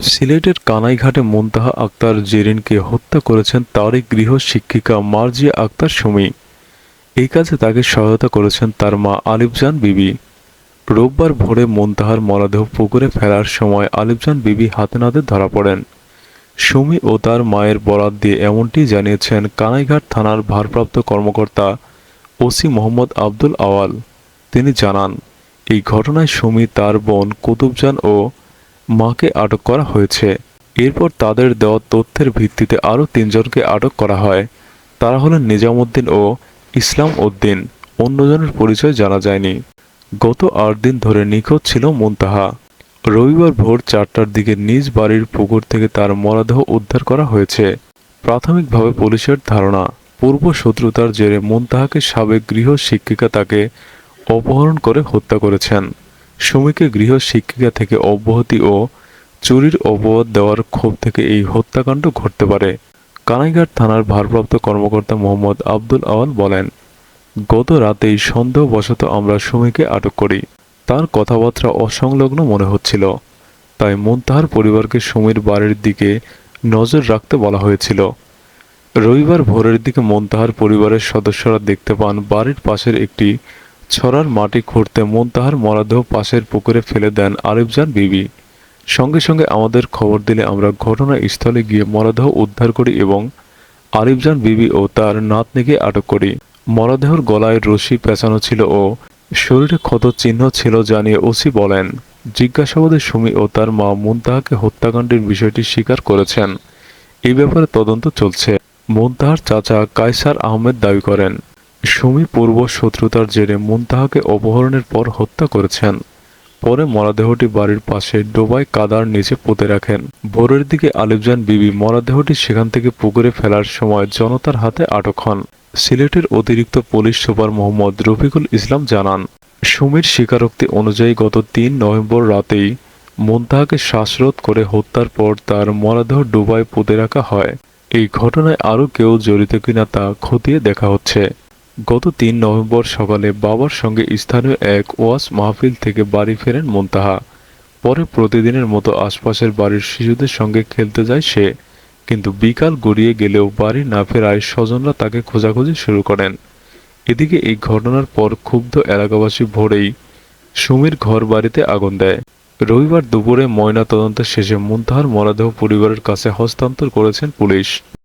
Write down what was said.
সিলেটের কানাইঘাটে মুনতাহা আক্তার জেরিনকে হত্যা করেছেন তারই গৃহ শিক্ষিকা মার্জিয়া আক্তার সুমি। এই কাজে তাকে সহায়তা করেছেন তার মা আলিফজান বিবি। রোববার ভোরে মুনতাহার মরদেহ পুকুরে ফেলার সময় আলিফজান বিবি হাতে নাতে ধরা পড়েন। সুমি ও তার মায়ের বরাত দিয়ে এমনটি জানিয়েছেন কানাইঘাট থানার ভারপ্রাপ্ত কর্মকর্তা ওসি মোহাম্মদ আব্দুল আওয়াল। তিনি জানান, এই ঘটনায় সুমি, তার বোন কুতুবজান ও মাকে আটক করা হয়েছে। এরপর তাদের দেওয়া তথ্যের ভিত্তিতে আরও তিনজনকে আটক করা হয়। তারা হলেন নিজামুদ্দিন ও ইসলাম উদ্দিন। অন্যজনের পরিচয় জানা যায়নি। গত আট দিন ধরে নিখোঁজ ছিল মুনতাহা। রবিবার ভোর চারটার দিকে নিজ বাড়ির পুকুর থেকে তার মরদেহ উদ্ধার করা হয়েছে। প্রাথমিকভাবে পুলিশের ধারণা, পূর্ব শত্রুতার জেরে মুনতাহাকে সাবেক গৃহ শিক্ষিকা তাকে অপহরণ করে হত্যা করেছেন। সুমিকে গৃহ শিক্ষিকা থেকে অব্যাহতি ও চুরির অপবাদ দেওয়ার ক্ষোভ থেকে এই হত্যাকাণ্ড ঘটতে পারে। কানাইঘাট থানার ভারপ্রাপ্ত কর্মকর্তা মোহাম্মদ আব্দুল আওয়াল বলেন, গত রাতেই সন্দেহবশত আমরা সুমিকে আটক করি। তার কথাবার্তা অসংলগ্ন মনে হচ্ছিল। তাই মুনতাহার পরিবারকে সুমির বাড়ির দিকে নজর রাখতে বলা হয়েছিল। রবিবার ভোরের দিকে মন্তাহার পরিবারের সদস্যরা দেখতে পান বাড়ির পাশের একটি ছড়ার মাটি খুঁড়তে মন্তাহার মরাদেহ পাশের পুকুরে ফেলে দেন আরিফজান বিবি। সঙ্গে সঙ্গে আমাদের খবর দিলে আমরা ঘটনাস্থলে গিয়ে মরাদেহ উদ্ধার করি এবং আরিফজান বিবি ও তার নাতনিকে আটক করি। মরাদেহর গলায় রশি পেঁচানো ছিল ও শরীরে ক্ষত চিহ্ন ছিল জানিয়ে ওসি বলেন, জিজ্ঞাসাবাদে সুমি ও তার মা মুনতাহাকে হত্যাকাণ্ডের বিষয়টি স্বীকার করেছেন। এই ব্যাপারে তদন্ত চলছে। মুনতাহার চাচা কায়সার আহমেদ দাবি করেন সুমি পূর্ব শত্রুতার জেরে মুনতাহাকে অপহরণের পর হত্যা করেছেন। পরে মরাদেহটি বাড়ির পাশে ডোবায় কাদার নিচে পুঁতে রাখেন। ভোরের দিকে আলিফজান বিবি মরাদেহটি সেখান থেকে পুকুরে ফেলার সময় জনতার হাতে আটক হন। সিলেটের অতিরিক্ত পুলিশ সুপার মোহাম্মদ রফিকুল ইসলাম জানান, সুমির স্বীকারোক্তি অনুযায়ী গত তিন নভেম্বর রাতেই মুনতাহাকে শ্বাসরোধ করে হত্যার পর তার মরাদেহ ডুবায় পুঁতে রাখা হয়। এই ঘটনায় আরও কেউ জড়িত কিনা তা খতিয়ে দেখা হচ্ছে। গত তিন নভেম্বর সকালে বাবার সঙ্গে স্থানীয় এক ওয়াস মাহফিল থেকে বাড়ি ফেরেন মুনতাহা। পরে প্রতিদিনের মতো আশপাশের বাড়ির শিশুদের সঙ্গে খেলতে যায় সে। কিন্তু বিকাল গড়িয়ে গেলেও বাড়ি না ফেরায় স্বজনরা তাকে খোঁজাখুঁজি শুরু করেন। এদিকে এই ঘটনার পর ক্ষুব্ধ এলাকাবাসী ভোরেই সুমির ঘর বাড়িতে আগুন দেয়। রবিবার দুপুরে ময়না তদন্ত শেষে মুনতাহার মরদেহ পরিবারের কাছে হস্তান্তর করেছেন পুলিশ।